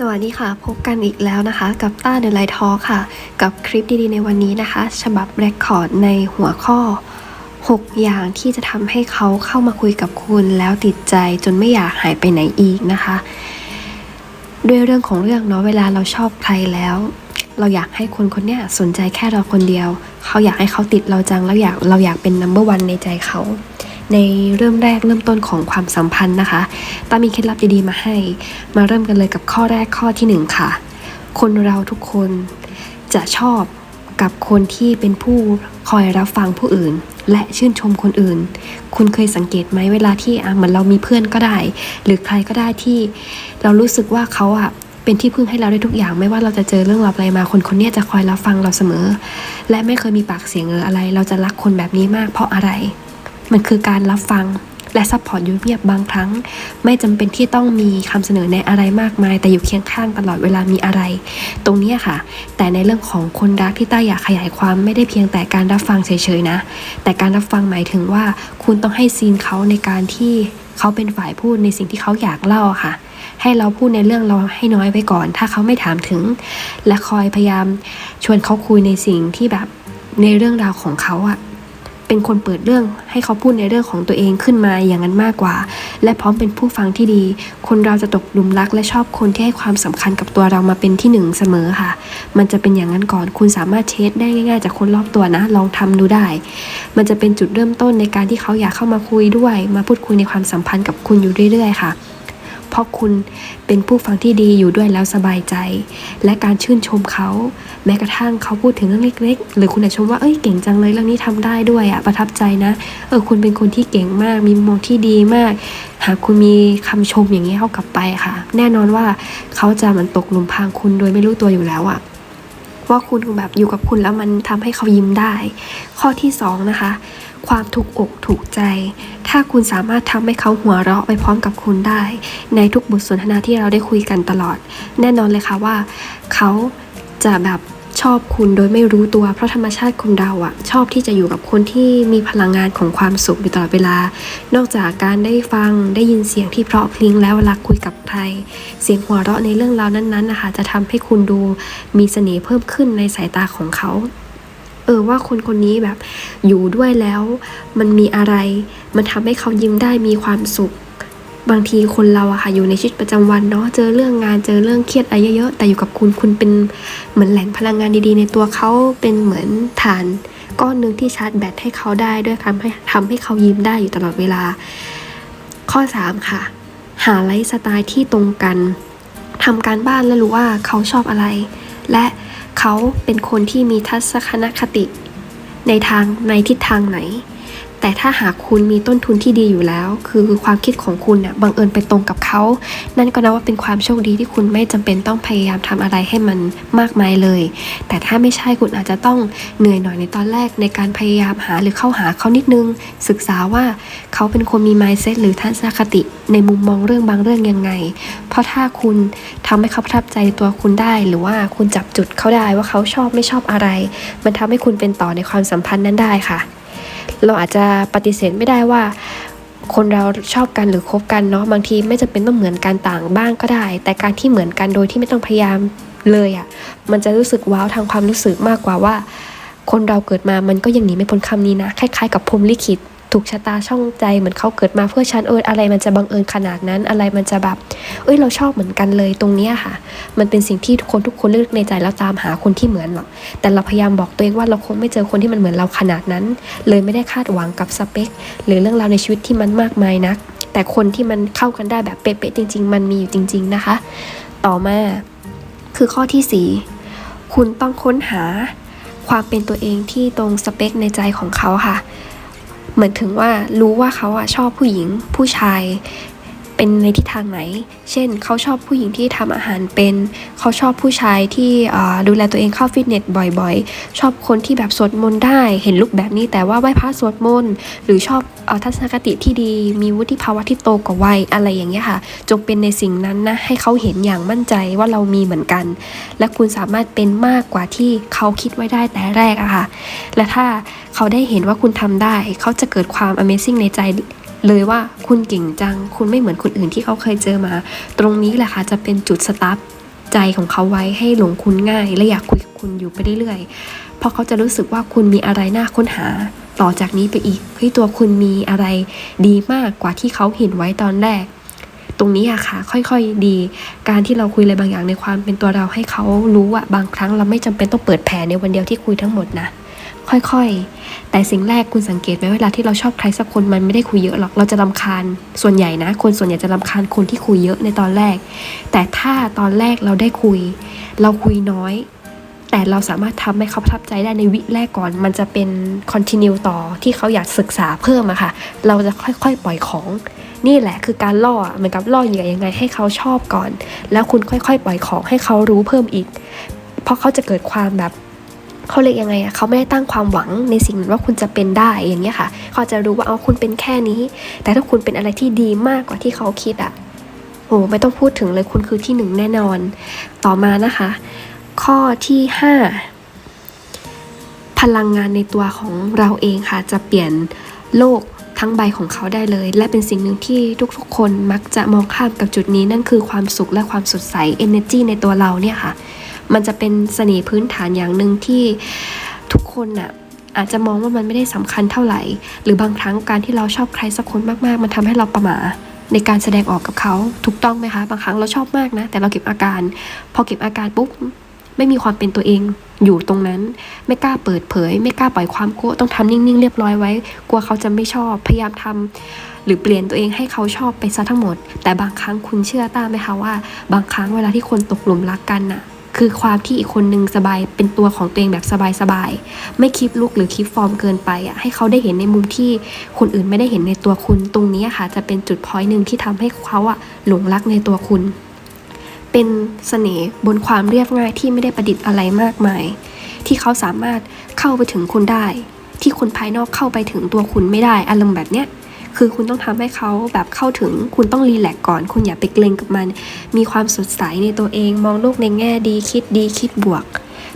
สวัสดีค่ะ พบกันอีกแล้วนะคะ กับต้าเดอะไลท์ทอค่ะ กับคลิปดีๆ ในวันนี้นะคะ ฉบับเรคคอร์ดในหัวข้อ 6 อย่างที่จะทำให้เขาเข้ามาคุยกับคุณแล้วติดใจจนไม่อยากหายไปไหนอีกนะคะ ด้วยเรื่องของเรื่องเนาะเวลาเราชอบใครแล้ว เราอยากให้คนคนเนี้ยสนใจแค่เราคนเดียว เขาอยากให้เขาติดเราจังแล้วอยากเราอยากเป็น number one ในใจเขา ในเริ่มแรกเริ่มต้นของความสัมพันธ์นะคะตามีเคล็ดลับดีๆมาให้ มาเริ่มกันเลยกับข้อแรกข้อที่หนึ่งค่ะ คนเราทุกคนจะชอบกับคนที่เป็นผู้คอยรับฟังผู้อื่น และชื่นชมคนอื่น คุณเคยสังเกตไหมเวลาที่อะเหมือนเรามีเพื่อนก็ได้ หรือใครก็ได้ที่ เรารู้สึกว่าเขาอะเป็นที่พึ่งให้เราได้ทุกอย่างไม่ว่าเราจะเจอเรื่องราวอะไรมาคนคนนี้จะคอยรับฟังเราเสมอ และไม่เคยมีปากเสียงหรืออะไร เราจะรักคนแบบนี้มากเพราะอะไร มันคือการรับฟังและซัพพอร์ตอยู่เงียบบางครั้ง ไม่จำเป็นที่ต้องมีคำเสนอในอะไรมากมาย แต่อยู่เคียงข้างตลอดเวลามีอะไร ตรงนี้ค่ะ แต่ในเรื่องของคนรักที่ต้าอยากขยายความไม่ได้เพียงแต่การรับฟังเฉยๆนะ แต่การรับฟังหมายถึงว่า คุณต้องให้ซีนเขาในการที่เขาเป็นฝ่ายพูดในสิ่งที่เขาอยากเล่าค่ะ ให้เราพูดในเรื่องเราให้น้อยไว้ก่อน ถ้าเขาไม่ถามถึง และคอยพยายามชวนเขาคุยในสิ่งที่แบบในเรื่องราวของเขาอะ เป็นคนเปิดเรื่องให้เขาพูดในเรื่องของตัวเองขึ้นมาอย่างนั้นมากกว่า และพร้อมเป็นผู้ฟังที่ดี คนเราจะตกหลุมรักและชอบคนที่ให้ความสำคัญกับตัวเรามาเป็นที่หนึ่งเสมอค่ะ มันจะเป็นอย่างนั้นก่อน คุณสามารถเทสได้ง่ายๆจากคนรอบตัวนะ ลองทำดูได้ มันจะเป็นจุดเริ่มต้นในการที่เขาอยากเข้ามาคุยด้วย มาพูดคุยในความสัมพันธ์กับคุณอยู่เรื่อยๆค่ะ เพราะคุณเป็นผู้ฟังที่ดีอยู่ด้วยแล้วสบายใจ และการชื่นชมเขา แม้กระทั่งเขาพูดถึงเรื่องเล็ก ๆ หรือคุณอาจชมว่าเอ้ยเก่งจังเลยเรื่องนี้ทำได้ด้วยอะประทับใจนะเออคุณเป็นคนที่เก่งมากมีมุมมองที่ดีมาก หากคุณมีคำชมอย่างนี้เข้ากลับไปค่ะ แน่นอนว่าเขาจะเหมันตกหลุมพรางคุณโดยไม่รู้ตัวอยู่แล้วอะว่าคุณแบบอยู่กับคุณแล้วมันทำให้เขายิ้มได้ ข้อที่สองนะคะ ความถูกอกถูกใจ ถ้าคุณสามารถทำให้เขาหัวเราะไปพร้อมกับคุณได้ ในทุกบทสนทนาที่เราได้คุยกันตลอด แน่นอนเลยค่ะว่า เขาจะแบบชอบคุณโดยไม่รู้ตัว เพราะธรรมชาติคนเราอะชอบที่จะอยู่กับคนที่มีพลังงานของความสุขอยู่ตลอดเวลา นอกจากการได้ฟังได้ยินเสียงที่เพราะพริ้งแล้วเวลาคุยกับใคร เสียงหัวเราะในเรื่องราวนั้นๆนะคะจะทำให้คุณดูมีเสน่ห์เพิ่มขึ้นในสายตาของเขา เออว่าคนคนนี้แบบอยู่ด้วยแล้ว มันมีอะไร มันทำให้เขายิ้มได้มีความสุข บางทีคนเราอะค่ะอยู่ในชีวิตประจำวันเนาะเจอเรื่องงานเจอเรื่องเครียดอะไรเยอะๆแต่อยู่กับคุณคุณเป็นเหมือนแหล่งพลังงานดีๆ ในตัวเขาเป็นเหมือนฐาน ก้อนหนึ่งที่ชาร์จแบตให้เขาได้ด้วยทำให้ทำให้เขายิ้มได้อยู่ตลอดเวลา ข้อ 3 ค่ะ หาไลฟ์สไตล์ที่ตรงกันทำการบ้านและรู้ว่าเขาชอบอะไร และ เขาเป็นคนที่มีทัศนคติ ในทางในทิศทางไหน แต่ถ้าหากคุณมีต้นทุนที่ดีอยู่แล้ว คือความคิดของคุณเนี่ยบังเอิญไปตรงกับเขา นั่นก็นับว่าเป็นความโชคดีที่คุณไม่จำเป็นต้องพยายามทำอะไรให้มันมากมายเลย แต่ถ้าไม่ใช่คุณอาจจะต้องเหนื่อยหน่อยในตอนแรกในการพยายามหาหรือเข้าหาเขานิดนึง ศึกษาว่าเขาเป็นคนมี mindset หรือทัศนคติ ในมุมมองเรื่องบางเรื่องยังไง เพราะถ้าคุณทำให้เขาประทับใจตัวคุณได้ หรือว่าคุณจับจุดเขาได้ว่าเขาชอบไม่ชอบอะไร มันทำให้คุณเป็นต่อในความสัมพันธ์นั้นได้ค่ะ เราอาจจะปฏิเสธไม่ได้ว่า คนเราชอบกันหรือคบกันเนาะบางทีไม่จำเป็นต้องเหมือนกันต่างบ้างก็ได้ แต่การที่เหมือนกันโดยที่ไม่ต้องพยายามเลยอะ่ะมันจะรู้สึกว้าวทางความรู้สึกมากกว่าว่า คนเราเกิดมามันก็ยังหนีไม่พ้นคำนี้นะ คล้ายๆ กับพรมลิขิต ถูกชะตาช่องใจเหมือนเขาเกิดมาเพื่อฉันเอออะไรมันจะบังเอิญขนาดนั้นอะไรมันจะแบบเอ้ยเราชอบเหมือนกันเลยตรงเนี้ยค่ะ มันเป็นสิ่งที่ทุกคนทุกคนเลือกในใจแล้วตามหาคนที่เหมือนหรอกแต่เราพยายามบอกตัวเองว่าเราคงไม่เจอคนที่มันเหมือนเราขนาดนั้น เลยไม่ได้คาดหวังกับสเปค หรือเรื่องราวในชีวิตที่มันมากมายนัก แต่คนที่มันเข้ากันได้แบบเป๊ะๆจริง ๆ มันมีอยู่จริง ๆนะคะ ต่อมาคือข้อที่สี่คุณต้องค้นหาความเป็นตัวเองที่ตรงสเปคในใจของเขาค่ะ เหมือนถึงว่ารู้ว่าเขาอะชอบผู้หญิงผู้ชาย เป็นในทิศทางไหน เช่น เขาชอบผู้หญิงที่ทำอาหารเป็น เขาชอบผู้ชายที่ดูแลตัวเองเข้าฟิตเนสบ่อยๆ ชอบคนที่แบบสวดมนต์ได้ เห็นลุกแบบนี้แต่ว่าไหว้พระสวดมนต์ หรือชอบ ทัศนคติที่ดี มีวุฒิภาวะที่โตกว่าวัยอะไรอย่างเงี้ยค่ะ จงเป็นในสิ่งนั้นนะ ให้เขาเห็นอย่างมั่นใจว่าเรามีเหมือนกัน และคุณสามารถเป็นมากกว่าที่เขาคิดไว้ได้แต่แรกอะค่ะ และถ้าเขาได้เห็นว่าคุณทำได้ เขาจะเกิดความ Amazing ในใจเลยว่าคุณเก่งจัง คุณไม่เหมือนคนอื่นที่เขาเคยเจอมา ตรงนี้แหละค่ะจะเป็นจุดสตาร์ทใจของเขาไว้ให้หลงคุณง่าย และอยากคุยกับคุณอยู่ไปเรื่อยๆ เพราะเขาจะรู้สึกว่าคุณมีอะไรน่าค้นหา ต่อจากนี้ไปอีกเฮ้ยตัวคุณมีอะไรดีมากกว่าที่เขาเห็นไว้ตอนแรก ตรงนี้อะค่ะ ค่อยๆดี การที่เราคุยอะไรบางอย่างในความเป็นตัวเราให้เขารู้ว่าบางครั้งเราไม่จำเป็นต้องเปิดแผ่ในวันเดียวที่คุยทั้งหมดนะค่อยๆ แต่สิ่งแรกคุณสังเกตไหมเวลาที่เราชอบใครสักคนมันไม่ได้คุยเยอะหรอก เราจะรำคาญ ส่วนใหญ่นะ คนส่วนใหญ่จะรำคาญคนที่คุยเยอะในตอนแรก แต่ถ้าตอนแรกเราได้คุย เราคุยน้อย แต่เราสามารถทำให้เขาประทับใจได้ในวิแรกก่อน มันจะเป็นคอนติเนียต่อที่เขาอยากศึกษาเพิ่มอะค่ะ เราจะค่อยๆ ปล่อยของ นี่แหละคือการล่อเหมือนกับล่อเหยื่อยังไงให้เขาชอบก่อน แล้วคุณค่อยๆ ปล่อยของให้เขารู้เพิ่มอีก เพราะเขาจะเกิดความแบบเขาเรียกยังไงอะเขาไม่ได้ตั้งความหวังในสิ่งนั้นว่าคุณจะเป็นได้อย่างเงี้ยค่ะ เขาจะรู้ว่าเอาคุณเป็นแค่นี้ แต่ถ้าคุณเป็นอะไรที่ดีมากกว่าที่เขาคิดอะโอ้ไม่ต้องพูดถึงเลยคุณคือที่หนึ่งแน่นอน ต่อมานะคะ ข้อที่ห้าพลังงานในตัวของเราเองค่ะ จะเปลี่ยนโลกทั้งใบของเขาได้เลย และเป็นสิ่งหนึ่งที่ทุกๆ คนมักจะมองข้ามกับจุดนี้นั่นคือความสุขและความสดใส energy ในตัวเราเนี่ยค่ะ มันจะเป็นเสน่ห์พื้นฐานอย่างหนึ่งที่ทุกคนน่ะอาจจะมองว่ามันไม่ได้สำคัญเท่าไหร่ หรือบางครั้งการที่เราชอบใครสักคนมากๆ มันทำให้เราประหม่าในการแสดงออกกับเขาถูกต้องไหมคะ บางครั้งเราชอบมากนะ แต่เราเก็บอาการ พอเก็บอาการปุ๊บ ไม่มีความเป็นตัวเองอยู่ตรงนั้น ไม่กล้าเปิดเผย ไม่กล้าปล่อยความกลัวต้องทำนิ่งๆ เรียบร้อยไว้ กลัวเขาจะไม่ชอบพยายามทำหรือเปลี่ยนตัวเองให้เขาชอบไปซะทั้งหมด แต่บางครั้งคุณเชื่อต้าไหมคะว่า บางครั้งเวลาที่คนตกหลุมรักกันน่ะ คือความที่อีกคนนึงสบายเป็นตัวของตัวเองแบบสบายๆไม่คลิปลุกหรือคลิปฟอร์มเกินไปอะให้เขาได้เห็นในมุมที่คนอื่นไม่ได้เห็นในตัวคุณ ตรงนี้ค่ะจะเป็นจุดพอยต์หนึ่งที่ทำให้เขาอะหลงรักในตัวคุณ เป็นเสน่ห์บนความเรียบง่ายที่ไม่ได้ประดิษฐ์อะไรมากมาย ที่เขาสามารถเข้าไปถึงคุณได้ ที่คนภายนอกเข้าไปถึงตัวคุณไม่ได้อารมณ์แบบเนี้ยคือคุณต้องทำให้เขาแบบเข้าถึงคุณต้องรีแลกซ์ก่อน คุณอย่าไปเกรงกับมัน มีความสดใสในตัวเอง มองโลกในแง่ดีคิดดีคิดบวก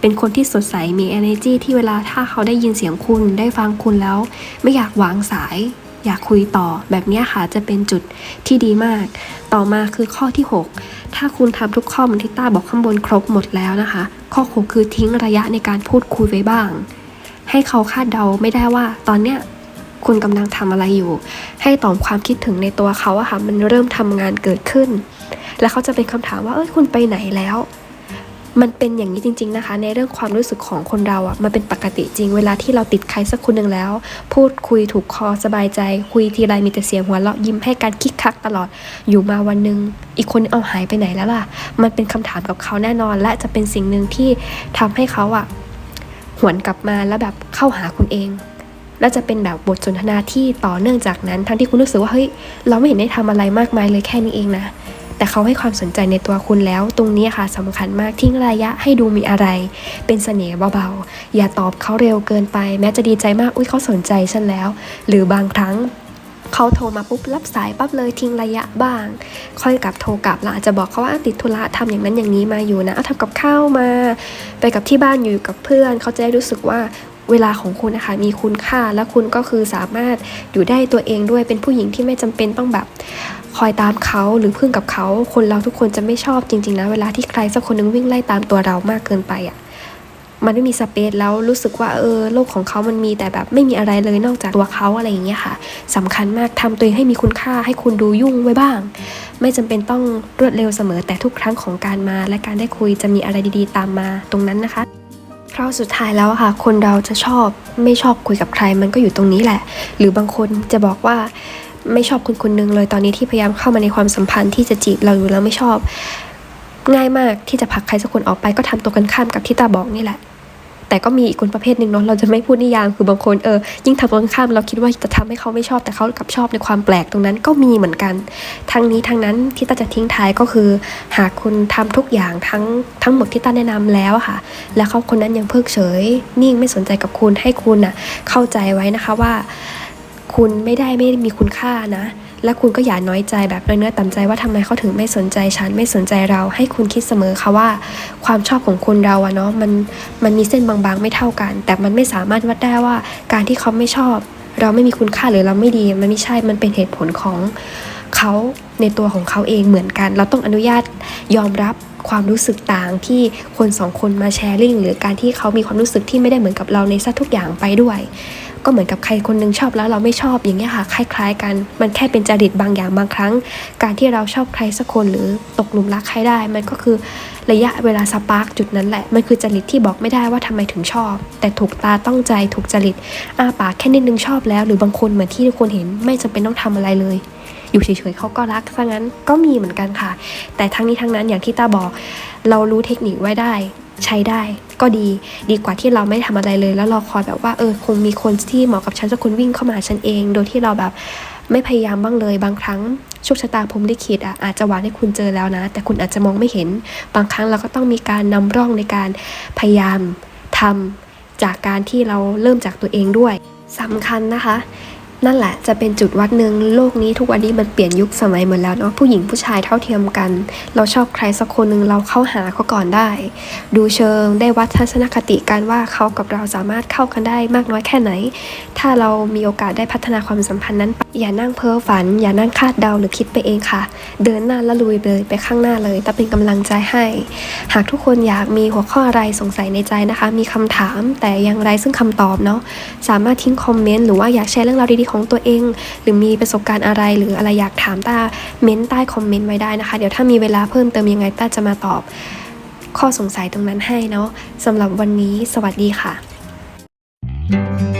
เป็นคนที่สดใสมี energy ที่เวลาถ้าเขาได้ยินเสียงคุณได้ฟังคุณแล้ว ไม่อยากวางสาย อยากคุยต่อแบบนี้ค่ะจะเป็นจุดที่ดีมาก ต่อมาคือข้อที่ 6 ถ้าคุณทำทุกข้อเหมือนที่ต้าบอกข้างบนครบหมดแล้วนะคะ ข้อ6คือทิ้งระยะในการพูดคุยไว้บ้าง ให้เขาคาดเดาไม่ได้ว่าตอนเนี้ยคุณกำลังทำอะไรอยู่ ให้ตอมความคิดถึงในตัวเขาอะค่ะมันเริ่มทำงานเกิดขึ้น แล้วเขาจะเป็นคำถามว่าเอ้ยคุณไปไหนแล้ว มันเป็นอย่างนี้จริง ๆนะคะ ในเรื่องความรู้สึกของคนเราอะมันเป็นปกติจริง เวลาที่เราติดใครสักคนหนึ่งแล้ว พูดคุยถูกคอสบายใจ คุยทีไรมีแต่เสียงหัวเราะยิ้มให้การคิกคักตลอดอยู่มาวันหนึ่งอีกคนเอาหายไปไหนแล้วล่ะ มันเป็นคำถามกับเขาแน่นอน และจะเป็นสิ่งหนึ่งที่ทำให้เขาอะหวนกลับมาแล้วแบบเข้าหาคุณเองและจะเป็นแบบบทสนทนาที่ต่อเนื่องจากนั้น ทั้งที่คุณรู้สึกว่าเฮ้ยเราไม่เห็นได้ทำอะไรมากมายเลยแค่นี้เองนะ แต่เขาให้ความสนใจในตัวคุณแล้ว ตรงนี้ค่ะสำคัญมากทิ้งระยะให้ดูมีอะไร เป็นเสน่ห์เบาๆ อย่าตอบเขาเร็วเกินไป แม้จะดีใจมากอุ้ยเขาสนใจฉันแล้ว หรือบางครั้งเขาโทรมาปุ๊บรับสายปั๊บเลยทิ้งระยะบ้าง ค่อยกลับโทรกลับล้วอาจจะบอกเขาว่าติดธุระทำอย่างนั้นอย่างนี้มาอยู่นะเอาทำกับข้าวมา ไปกับที่บ้านอยู่กับเพื่อน เขาจะได้รู้สึกว่าเวลาของคุณนะคะมีคุณค่าและคุณก็คือสามารถอยู่ได้ตัวเองด้วยเป็นผู้หญิงที่ไม่จำเป็นต้องแบบ คอยตามเขาหรือพึ่งกับเขา คนเราทุกคนจะไม่ชอบจริงๆนะเวลาที่ใครสักคนหนึงวิ่งไล่ตามตัวเรามากเกินไปอะ่ะมันไม่มีสเปซแล้วรู้สึกว่าเออโลกของเขามันมีแต่แบบไม่มีอะไรเลยนอกจากตัวเขาอะไรอย่างเงี้ยค่ะสำคัญมากทำตัวเองให้มีคุณค่าให้คุณดูยุ่งไว้บ้าง ไม่จำเป็นต้องรวดเร็วเสมอแต่ทุกครั้งของการมา และการได้คุยจะมีอะไรดีๆ ตามมาตรงนั้นนะคะเพราะสุดท้ายแล้วค่ะ คนเราจะชอบไม่ชอบคุยกับใครมันก็อยู่ตรงนี้แหละ หรือบางคนจะบอกว่า ไม่ชอบคนคนหนึ่งเลยตอนนี้ที่พยายามเข้ามาในความสัมพันธ์ที่จะจีบเราอยู่แล้วไม่ชอบ ง่ายมากที่จะผลักใครสักคนออกไปก็ทำตัวกันข้ามกับที่ตาบอกนี่แหละ แต่ก็มีอีกคนประเภทหนึ่งเนาะเราจะไม่พูดนิยามคือบางคนเออยิ่งทำตัวกันข้ามเราคิดว่าจะทำให้เขาไม่ชอบแต่เขากลับชอบในความแปลกตรงนั้นก็มีเหมือนกันทั้งนี้ทั้งนั้นที่ตาจะทิ้งท้ายก็คือ หากคุณทำทุกอย่างทั้งทั้งหมดที่ตาแนะนำแล้วค่ะ แล้วเขาคนนั้นยังเพิกเฉย นิ่งไม่สนใจกับคุณให้คุณน่ะเข้าใจไว้นะคะว่า คุณไม่ได้ไม่มีคุณค่านะ และคุณก็อย่าน้อยใจแบบน้อยเนื้อต่ำใจว่าทำไมเขาถึงไม่สนใจฉันไม่สนใจเรา ให้คุณคิดเสมอค่ะว่า ความชอบของคนเราอะเนาะมันมันมีเส้นบางๆไม่เท่ากัน แต่มันไม่สามารถวัดได้ว่าการที่เขาไม่ชอบ เราไม่มีคุณค่าหรือเราไม่ดี มันไม่ใช่มันเป็นเหตุผลของเขาในตัวของเขาเองเหมือนกัน เราต้องอนุญาตยอมรับความรู้สึกต่างที่คนสองคนมาแชร์ลิงหรือการที่เขามีความรู้สึกที่ไม่ได้เหมือนกับเราในซะทุกอย่างไปด้วย ก็เหมือนกับใครคนหนึงชอบแล้วเราไม่ชอบอย่างเงี้ยค่ะคล้าย ๆ กัน มันแค่เป็นจริตบางอย่างบางครั้ง การที่เราชอบใครสักคนหรือตกหลุมรักใครได้ มันก็คือระยะเวลาสปาร์กจุดนั้นแหละ มันคือจริตที่บอกไม่ได้ว่าทำไมถึงชอบ แต่ถูกตาต้องใจถูกจริตอ้าปากแค่นิดนึงชอบแล้ว หรือบางคนเหมือนที่ทุกคนเห็นไม่จำเป็นต้องทำอะไรเลยอยู่เฉยๆเขาก็รักซะงั้นก็มีเหมือนกันค่ะ แต่ทั้งนี้ทั้งนั้นอย่างที่ตาบอก เรารู้เทคนิคไว้ได้ ใช้ได้ ก็ดีดีกว่าที่เราไม่ทำอะไรเลย แล้วเราคอยแบบว่าเออคงมีคนที่เหมาะกับฉันสักคนวิ่งเข้ามาหาฉันเอง โดยที่เราแบบไม่พยายามบ้างเลย บางครั้งโชคชะตาผมได้คิดอะอาจจะหวานให้คุณเจอแล้วนะ แต่คุณอาจจะมองไม่เห็น บางครั้งเราก็ต้องมีการนำร่องในการพยายามทำจากการที่เราเริ่มจากตัวเองด้วยสำคัญนะคะ นั่นแหละจะเป็นจุดวัดหนึ่งโลกนี้ทุกวันนี้มันเปลี่ยนยุคสมัยหมดแล้วเนาะผู้หญิงผู้ชายเท่าเทียมกัน เราชอบใครสักคนหนึ่งเราเข้าหาเขาก่อนได้ ดูเชิงได้วัดทัศนคติกันว่าเขากับเราสามารถเข้ากันได้มากน้อยแค่ไหน ถ้าเรามีโอกาสได้พัฒนาความสัมพันธ์นั้นไปอย่านั่งเพ้อฝัน อย่านั่งคาดเดาหรือคิดไปเองค่ะ เดินหน้าและลุยเลยไปข้างหน้าเลยแต่เป็นกำลังใจให้ หากทุกคนอยากมีหัวข้ออะไรสงสัยในใจนะคะ มีคำถามแต่อยังไรซึ่งคำตอบเนาะสามารถทิ้งคอมเมนต์หรือว่าอยากแชร์เรื่องราวดีของตัวเอง หรือมีประสบการณ์อะไรหรืออะไรอยากถามต้าเม้นใต้คอมเมนต์ไว้ได้นะคะ เดี๋ยวถ้ามีเวลาเพิ่มเติมยังไงต้าจะมาตอบ ข้อสงสัยตรงนั้นให้เนาะสำหรับวันนี้ สวัสดีค่ะ thank you